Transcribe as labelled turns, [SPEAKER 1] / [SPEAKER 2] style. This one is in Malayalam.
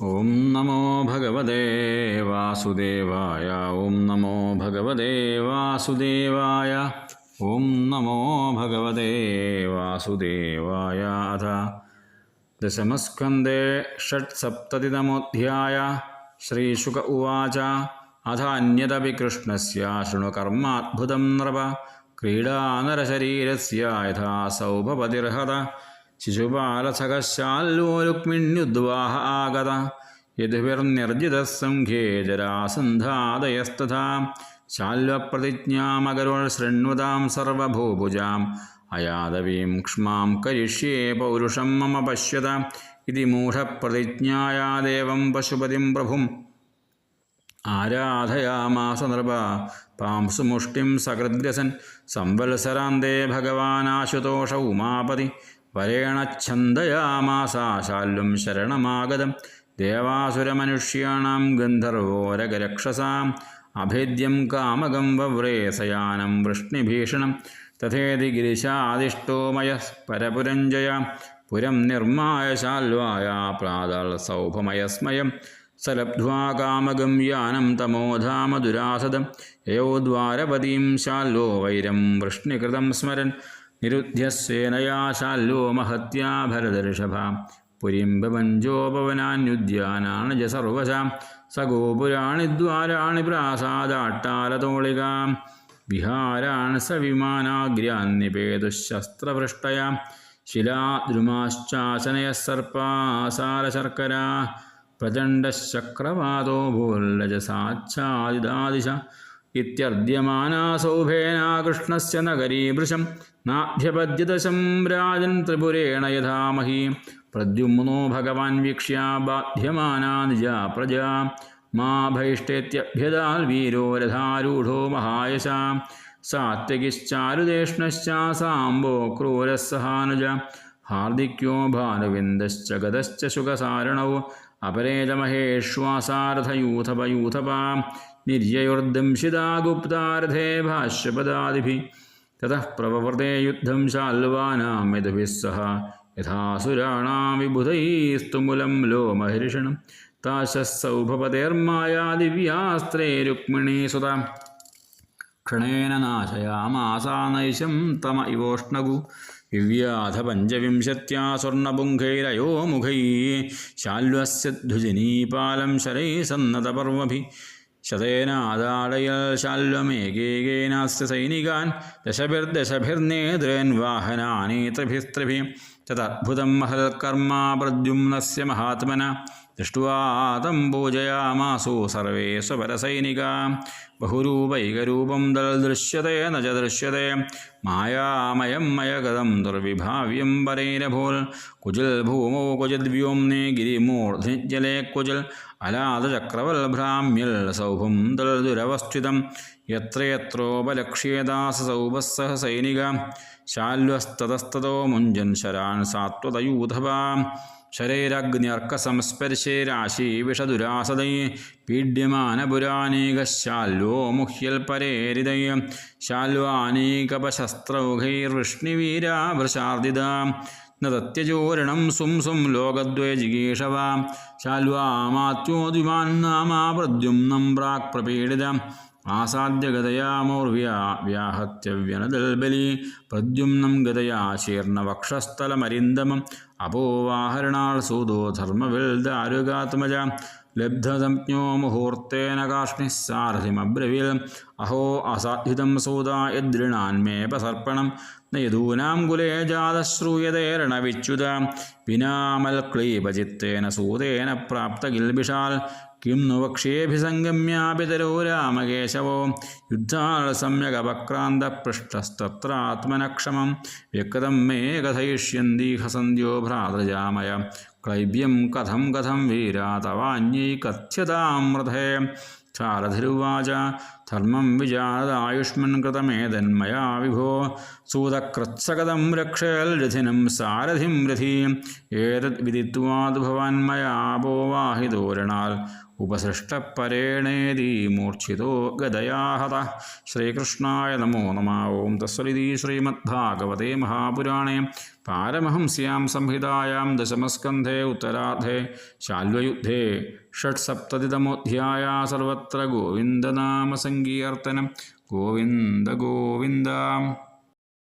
[SPEAKER 1] ഓം നമോ ഭഗവതേ വാസുദേവായ ഓം നമോ ഭഗവതേ വാസുദേവായ ഓം നമോ ഭഗവതേ വാസുദേവായ അഥ. ദശമസ്കന്ധേ ഷട്സപ്തതിതമോധ്യായ ശ്രീശുക ഉവാച അഥ അന്യതപി കൃഷ്ണസ്യ ശൃണുകർമാത്ഭുതം നൃപ ക്രീഡാനരശരീരസ്യ യഥാ സൗഭപതിർഹത ശിശുപാലസകശാല്ലോരുക്മിണ്യുദ്വാഹ ആഗത യഥുവിർനിർജിതസംഘേ ജരാസന്ധാതയസ്തഥാ ശാല്വപ്രതിജ്ഞാമകരോൾ ശൃണ്വതാം സർവഭൂഭുജാം. അയാദവീം ക്ഷ്മാം കരിഷ്യേ പൗരുഷം മമ പശ്യത. ഇതി മൂഢപ്രതിജ്ഞായാ ദേവം പശുപതിം പ്രഭും. ആരാധയാമാസ നൃപ പാംസുമുഷ്ടിം സകൃദ്ഗ്രസൻ. സംവത്സരാന്തേ ഭഗവാനാശുതോഷ ഉമാപതി വരേണ ഛന്ദയാമാസാശാല്യം ശരണമാഗതം. ദേവാസുരമനുഷ്യാണം ഗന്ധർവോരകരക്ഷസാം അഭേദ്യം കാമകം വവ്രേ സയാനം വൃഷ്ണിഭീഷണം. തഥേതി ഗിരിശാദിഷ്ടോമയ പരപുരഞ്ജയ. പുരം നിർമായ ശാൽവായ പ്രാതൽ സൗഭമയസ്മയം. സലബ്ധ്വാ കാമകം യാനം തമോധാമദുരാസദം യോദ്വാരപതിം ദ്വാരപതീം ശാല്ലോ വൈരം വൃഷ്ണികൃതം സ്മരൻ. നിരുദ്ധ്യസേനയാ ശാല്ലോ മഹത്യാ ഭരതർഷഭ. പുരീം സർവശ. സഗോപുരാണി ദ്വാരാണി പ്രാസാദാട്ടാലതോളിക. വിഹാരാണ് സ വിമാനാഗ്രാന്നിപേതുശസ്ത്രപൃഷ്ടയാം സർപ്പാസാരശർക്കര. പ്രചണ്ഡശക്രവാദോ ഭൂല്ലജസാച്ഛാദിദാദിശ ഇത്യർദ്യമാനാസൗഭേന കൃഷ്ണസ്യ നഗരീഭൃശം നാഭ്യപദ്യതശം രാജൻ ത്രിപുരേണ യഥാമഹി. പ്രദ്യുമ്നോ ഭഗവാൻ വീക്ഷ്യ ബാധ്യമാനാ നിജ പ്രജ. മാ ഭൈഷ്ടേത്യഭ്യതാൽ വീരോ രഥാരൂഢോ മഹായശ. സാത്വികിശ്ചാരുദേഷ്ണശ്ച സാംബോ ക്രൂരസ്സഹാനുജ. ഹാർദിക്യോ ഭാനുവിന്ദശ്ച ഗതശ്ച ശുഖസാരണൗ. अपरेतमहेष्वासारथयूथपयूथपा निर्ययुर्दंशिता गुप्तार्थे भाष्यपदादिभिः ततः प्रववर्ते युद्धं शाल्वानां यदभिः सह यथासुराणां विबुधैस्तुमुलं लोमहर्षणं ताशः सौभपतेर्माया दिव्यास्त्रे रुक्मिणी सुता क्षणेन नाशयामासानैशं तम इवोष्णगु दिव्याथ पञ्चविंशत्या स्वर्णपुङ्खैरयो मुखैः शाल्वस्य ध्वजिनीपालं शरैः सन्नतपर्वभिः शतेनादाडयशाल्वमेकेकेनास्य सैनिकान् दशभिर्दशभिर्नेद्रेन्वाहनानेतृभिस्त्रिभिः तदद्भुतं महत्कर्मा प्रद्युम्नस्य महात्मना മഹൽക്കർമ്മ പ്രദ്യുമ്നസ്യ മഹാത്മന सर्वे തം പൂജയാമാസു സർവേ സ്വരസൈനിക ബഹുരൂപൈകരൂപം ദൃശ്യത്തെ ന ച ദൃശ്യത്തെ മായാമയം മയഗതം ദുർവിഭാവ്യം പരൈരഭൂൽ. കുജിൽ ഭൂമോ കുജിദ്വ്യോംനെ ഗിരിമൂർധ്നിജലേ കുജിൽ. അലാദചക്രവൽഭ്രാമ്യൽ സൗഭം ദുരവസ്ഥിതം. യത്രയത്രോപലക്ഷ്യേദാസ സൗഭസ്സഹ സൈനിക. ശാല്വസ്തതസ്തതോ മുഞ്ചൻ ശരാൻ സാത്വതയൂഥവാ ശരൈരഗ്ന്യർക്കസംസ്പർശേ രാശി വിഷദുരാസതൈ പീഡ്യമാനപുരാനീകശാല്വോ മുഹ്യൽ പരേരിതൈ ശാല്വാനീകപശസ്ത്രൗഘൈർവൃഷ്ണിവീരാഭൃശാർദിത നത്യചൂരണം സും സും ലോകദ്വയ ജിഗീഷവ നാമാ പ്രദ്യുംനം പ്രാക് പ്രപീഡിത ആസാദ്യ ഗതയാമോർവ്യാ വ്യാഹത്യവ്യനദൽബലി പ്രദ്യുമ്നം ഗതയാ ശീർണവക്ഷസ്ഥലമരിന്ദമം അപോവാഹരണാൾ സൂതോ ധർമ്മവിൽദാരുഗാത്മജ ലബ്ധസംജ്ഞോ മുഹൂർത്തേന കാഷ്ണിഃ സാരഥിമബ്രവീൽ അഹോ അസാധ്യതം സൂത സർപ്പണം നയദൂനാം കുലേ ജാതശ്രൂയതേരണവിച്യുത വിനാമൽക്ലീപചിത്തേന സൂതേന പ്രാപ്തകിൽബിഷാൽ കിം नु वक्ष्येऽभिसङ्गम्यापितरो रामकेशवो युद्धाल सम्यगपक्रान्तपृष्ठस्तत्रात्मनक्षमं व्यक्तं मे कथयिष्यन्ति हसन्त्यो भ्रातृजामय क्लैब्यं कथं कथं वीरा तवान्यै कथ्यतां रथे ക്ഷാരധിരുവാച ധർമ്മം വിജാനതായുഷ്മൻ കൃതമേതന്മയാ വിഭോ സൂതകൃത്സകതം രക്ഷേൽ രഥിനം സാരഥിം രഥി ഏതത് വിദിത്വാത് ഭവാൻ മയാ പോവാഹിതോരണാൽ ഉപസൃഷ്ടപരേണേതി മൂർച്ഛിതോ ഗതയാഹത ശ്രീകൃഷ്ണായ നമോ നമ. ഓം തസ്വലിതി ശ്രീമദ്ഭാഗവതേ മഹാപുരാണേ. പാരമഹംസ്യാം സംഹിതായാം ദശമസ്കന്ധേ ഉത്തരാധേ ശാൽവയുദ്ധേ ഷട്സപ്തതിതമോധ്യായ സർവത്ര ഗോവിന്ദനാമസങ്കീർത്തനം ഗോവിന്ദ ഗോവിന്ദ.